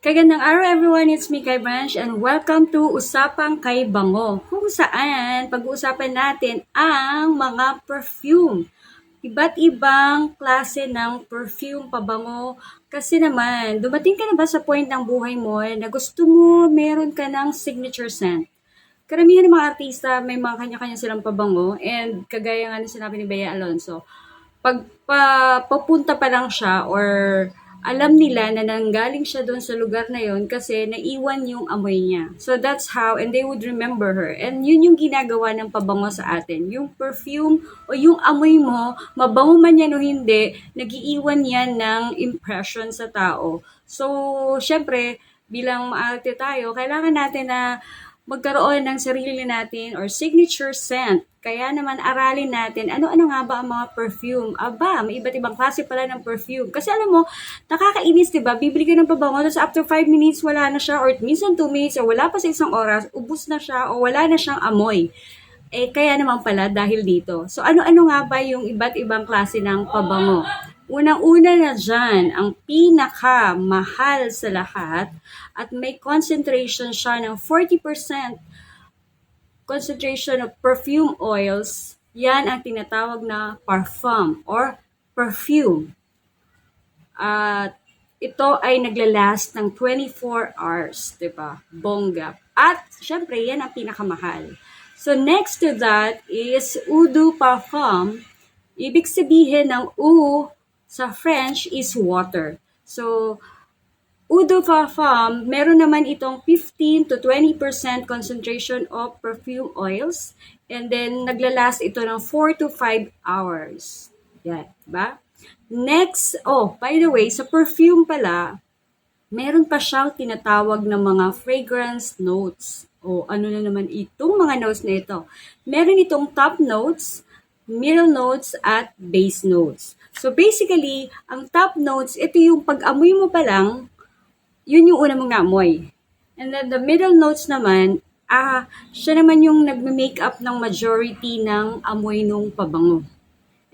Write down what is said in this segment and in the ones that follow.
Kagandang araw everyone, it's me Kay Branch and welcome to Usapang Kay Bango kung saan pag-uusapan natin ang mga perfume. Iba't ibang klase ng perfume pabango kasi naman dumating ka na ba sa point ng buhay mo na gusto mo meron ka ng signature scent. Karamihan ng mga artista may mga kanya-kanya silang pabango and kagaya nga ng sinabi ni Bea Alonso, pag pa, papunta pa lang siya or alam nila na nanggaling siya doon sa lugar na yon kasi naiwan yung amoy niya. So that's how, and they would remember her. And yun yung ginagawa ng pabango sa atin. Yung perfume o yung amoy mo, mabango man yan o hindi, nagiiwan yan ng impression sa tao. So, syempre, bilang maarte tayo, kailangan natin na magkaroon ng sarili natin or signature scent. Kaya naman aralin natin ano-ano nga ba ang mga perfume. Aba, may iba't ibang klase pala ng perfume. Kasi alam mo, nakakainis 'di ba? Bibili ka ng pabango tapos after 5 minutes wala na siya or minsan 2 minutes o wala pa sa isang oras, ubus na siya o wala na siyang amoy. Eh, kaya naman pala dahil dito. So, ano-ano nga ba yung iba't ibang klase ng pabango? Unang-una na dyan, ang pinaka-mahal sa lahat at may concentration siya ng 40% concentration of perfume oils, yan ang tinatawag na parfum or perfume. At ito ay naglalast ng 24 hours, di ba? Bongga. At syempre, yan ang pinakamahal. So next to that is Eau de Parfum. Ibig sabihin ng eau sa French is water. So, De Parfum, meron naman itong 15 to 20% concentration of perfume oils. And then, naglalast ito ng 4 to 5 hours. Yan, ba? Next, oh, by the way, sa perfume pala, meron pa siyang tinatawag na mga fragrance notes. O ano na naman itong mga notes na ito. Meron itong top notes, middle notes, at base notes. So basically, ang top notes, ito yung pag-amoy mo pa lang, yun yung una mong naamoy. And then the middle notes naman, ah, siya naman yung nagme-make up ng majority ng amoy nung pabango.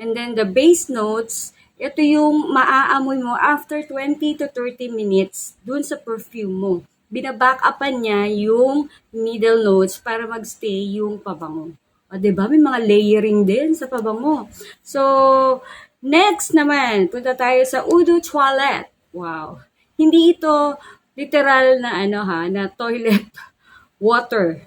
And then the base notes, ito yung maaamoy mo after 20 to 30 minutes dun sa perfume mo. Binaback upan niya yung middle notes para magstay yung pabango. O, diba? May mga layering din sa pabango. So, next naman, punta tayo sa Udo Toilet. Wow. Hindi ito literal na ano ha, na toilet water.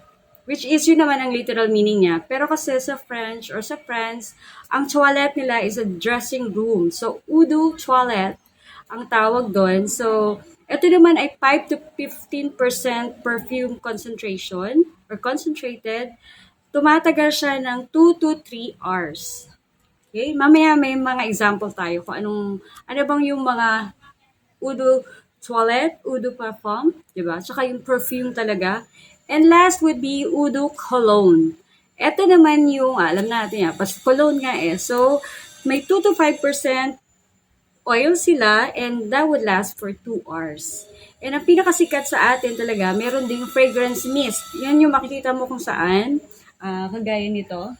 Which is yun naman ang literal meaning niya. Pero kasi sa French or sa France, ang toilet nila is a dressing room. So, Udo Toilet ang tawag doon. So, ito naman ay 5 to 15% perfume concentration or concentrated. Tumatagal siya ng 2 to 3 hours. Okay? Mamaya may mga example tayo kung anong, ano bang yung mga Udo toilet, Udo parfum, di ba? Tsaka yung perfume talaga. And last would be Udo cologne. Ito naman yung, ah, alam natin yan, pas cologne nga eh. So, may 2 to 5% oil sila and that would last for 2 hours. And ang pinakasikat sa atin talaga, meron ding fragrance mist. Yan yung makikita mo kung saan. ah, kagaya nito.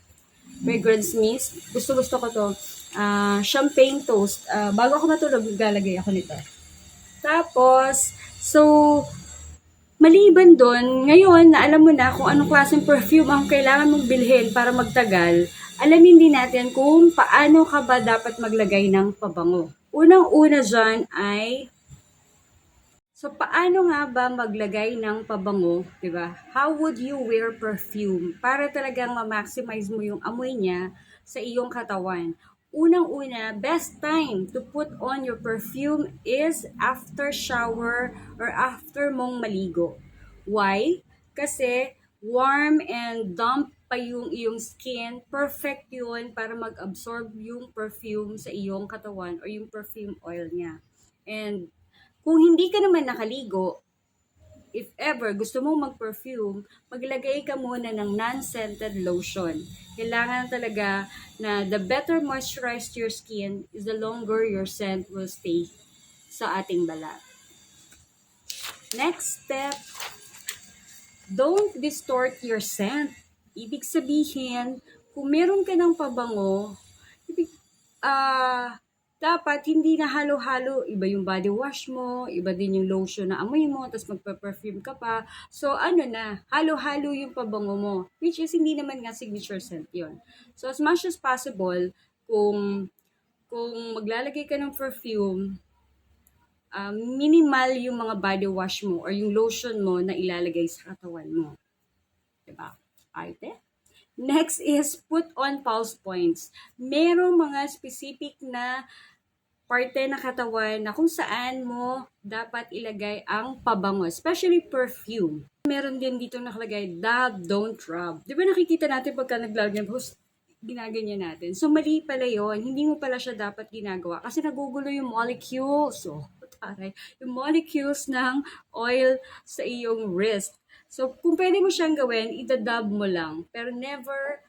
Fragrance mist. Gusto-gusto ko to. Ah, champagne toast. Ah, bago ako matulog, galagay ako nito. Tapos, so, maliban doon, ngayon na alam mo na kung anong klaseng perfume ang kailangan mong bilhin para magtagal, alamin din natin kung paano ka ba dapat maglagay ng pabango. Unang-una dyan ay, so paano nga ba maglagay ng pabango, di ba? How would you wear perfume para talagang ma-maximize mo yung amoy niya sa iyong katawan? Unang-una, best time to put on your perfume is after shower or after mong maligo. Why? Kasi warm and damp pa yung iyong skin, perfect yun para mag-absorb yung perfume sa iyong katawan or yung perfume oil niya. And kung hindi ka naman nakaligo, if ever gusto mong mag-perfume, maglagay ka muna ng non-scented lotion. Kailangan talaga na the better moisturized your skin is the longer your scent will stay sa ating balat. Next step, don't distort your scent. Ibig sabihin, kung meron ka ng pabango, ibig, ah, dapat hindi na halo-halo, iba yung body wash mo, iba din yung lotion na amoy mo, tapos magpa-perfume ka pa. So, ano na, halo-halo yung pabango mo, which is hindi naman nga signature scent yon So, as much as possible, kung, kung maglalagay ka ng perfume, um, minimal yung mga body wash mo or yung lotion mo na ilalagay sa katawan mo. Diba? Arte? Next is put on pulse points. Merong mga specific na parte na katawan na kung saan mo dapat ilagay ang pabango, especially perfume. Meron din dito nakalagay, dab, don't rub. Di ba nakikita natin pagka naglalagay ng post, ginaganyan natin. So, mali pala yon Hindi mo pala siya dapat ginagawa kasi nagugulo yung molecules. So, taray, yung molecules ng oil sa iyong wrist. So, kung pwede mo siyang gawin, idadab mo lang. Pero never,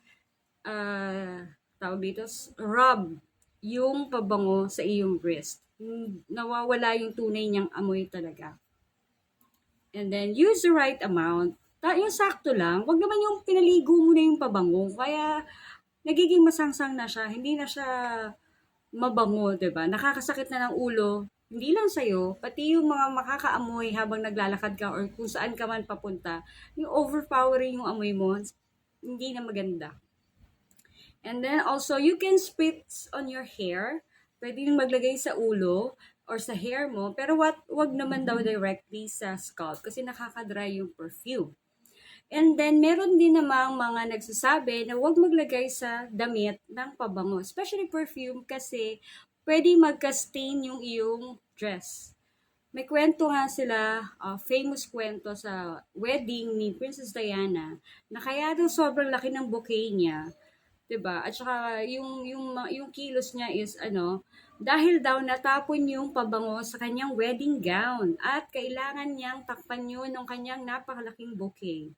uh, tawag dito, rub yung pabango sa iyong wrist. Nawawala yung tunay niyang amoy talaga. And then, use the right amount. Ta yung sakto lang. Wag naman yung pinaligo mo na yung pabango. Kaya, nagiging masangsang na siya. Hindi na siya mabango, ba? Nakakasakit na ng ulo. Hindi lang sa'yo, pati yung mga makakaamoy habang naglalakad ka or kung saan ka man papunta, yung overpowering yung amoy mo, hindi na maganda. And then also, you can spit on your hair. Pwede yung maglagay sa ulo or sa hair mo. Pero what, wag naman daw directly sa scalp kasi nakakadry yung perfume. And then, meron din namang mga nagsasabi na huwag maglagay sa damit ng pabango. Especially perfume kasi pwede magka-stain yung iyong dress. May kwento nga sila, uh, famous kwento sa wedding ni Princess Diana, na kaya daw sobrang laki ng bouquet niya, 'di ba? At saka yung yung yung kilos niya is ano, dahil daw natapon yung pabango sa kanyang wedding gown at kailangan niyang takpan yun ng kanyang napakalaking bouquet.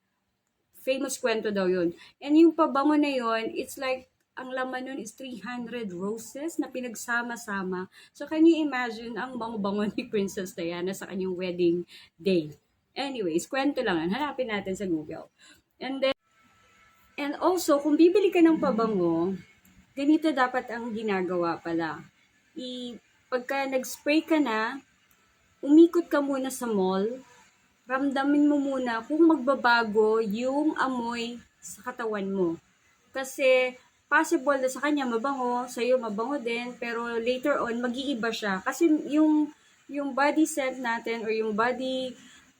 Famous kwento daw yun. And yung pabango na yun, it's like ang laman nun is 300 roses na pinagsama-sama. So, can you imagine ang bango-bango ni Princess Diana sa kanyang wedding day? Anyways, kwento lang. Hanapin natin sa Google. And and also, kung bibili ka ng pabango, ganito dapat ang ginagawa pala. I, pagka nag-spray ka na, umikot ka muna sa mall, ramdamin mo muna kung magbabago yung amoy sa katawan mo. Kasi possible na sa kanya mabango, sa iyo mabango din, pero later on mag-iiba siya kasi yung yung body scent natin or yung body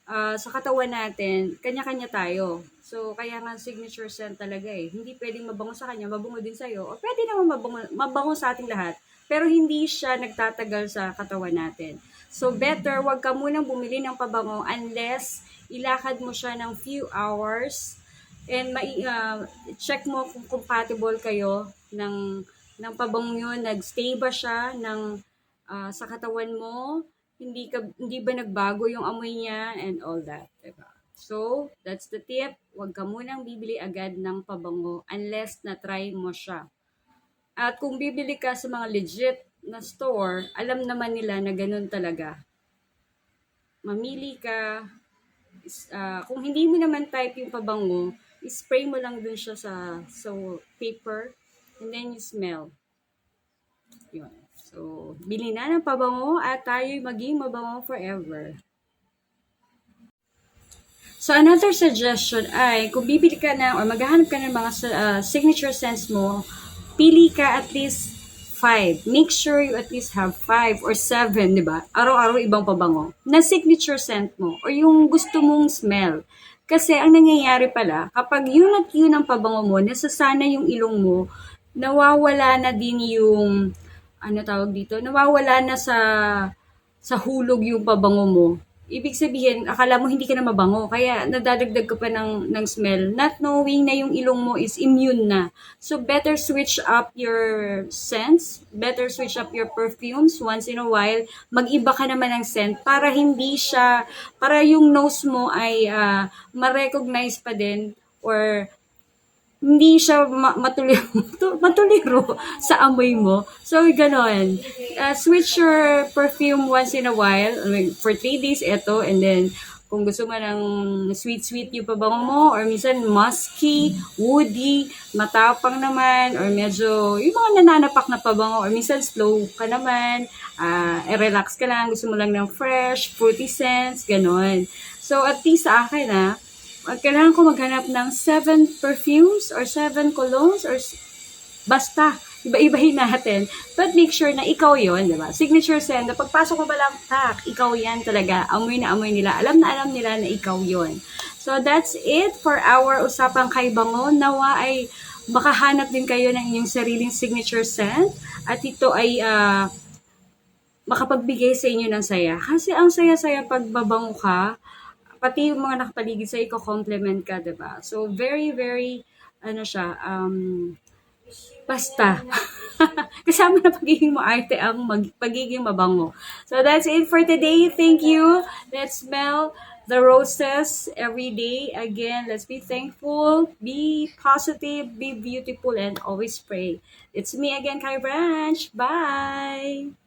ah, sa katawan natin, kanya-kanya tayo. So, kaya nga signature scent talaga eh. Hindi pwedeng mabango sa kanya, mabango din sa'yo. O pwede naman mabango, mabango sa ating lahat, pero hindi siya nagtatagal sa katawan natin. So, better, wag ka munang bumili ng pabango unless ilakad mo siya ng few hours and mai, ah, check mo kung compatible kayo ng, ng pabango yun. Nagstay ba siya ng, ah, sa katawan mo? Hindi, ka, hindi ba nagbago yung amoy niya and all that. Diba? So, that's the tip. Huwag ka munang bibili agad ng pabango unless na-try mo siya. At kung bibili ka sa mga legit na store, alam naman nila na ganun talaga. Mamili ka, ah, kung hindi mo naman type yung pabango, spray mo lang dun siya sa, sa paper, and then you smell. Yun. So, bili na ng pabango at tayo'y maging mabango forever. So, another suggestion ay, kung bibili ka na or maghahanap ka ng mga uh, signature scents mo, pili ka at least five. Make sure you at least have five or seven, di ba? Araw-araw ibang pabango. Na signature scent mo or yung gusto mong smell. Kasi ang nangyayari pala, kapag yun at yun ang pabango mo, nasasana yung ilong mo, nawawala na din yung, ano tawag dito, nawawala na sa, sa hulog yung pabango mo. Ibig sabihin, akala mo hindi ka na mabango, kaya nadadagdag ka pa ng, ng smell, not knowing na yung ilong mo is immune na. So, better switch up your scents, better switch up your perfumes once in a while. Mag-iba ka naman ng scent para hindi siya, para yung nose mo ay uh, ma-recognize pa din or hindi siya ma- matuliro, matuliro sa amoy mo. So, ganon. Uh, switch your perfume once in a while. I for three days, ito. And then, kung gusto mo ng sweet-sweet yung pabango mo, or minsan musky, woody, matapang naman, or medyo yung mga nananapak na pabango, or minsan slow ka naman, ah, eh, relax ka lang, gusto mo lang ng fresh, fruity scents, ganon. So, at least sa akin ah, kailangan ko maghanap ng seven perfumes or seven colognes or basta, iba-ibahin natin. But make sure na ikaw yon di ba? Signature na pagpasok mo ba lang, tak, ikaw yan talaga. Amoy na amoy nila. Alam na alam nila na ikaw yon So, that's it for our Usapang Kay Bango. Nawa ay makahanap din kayo ng inyong sariling signature scent. At ito ay ah, makapagbigay sa inyo ng saya. Kasi ang saya-saya pag babango ka, pati yung mga nakapaligid sa iko compliment ka, 'di ba? So very very ano siya, um basta. Kasama na pagiging mo arte ang mag, pagiging mabango. So that's it for today. Thank you. Let's smell the roses every day. Again, let's be thankful, be positive, be beautiful, and always pray. It's me again, Kai Branch. Bye!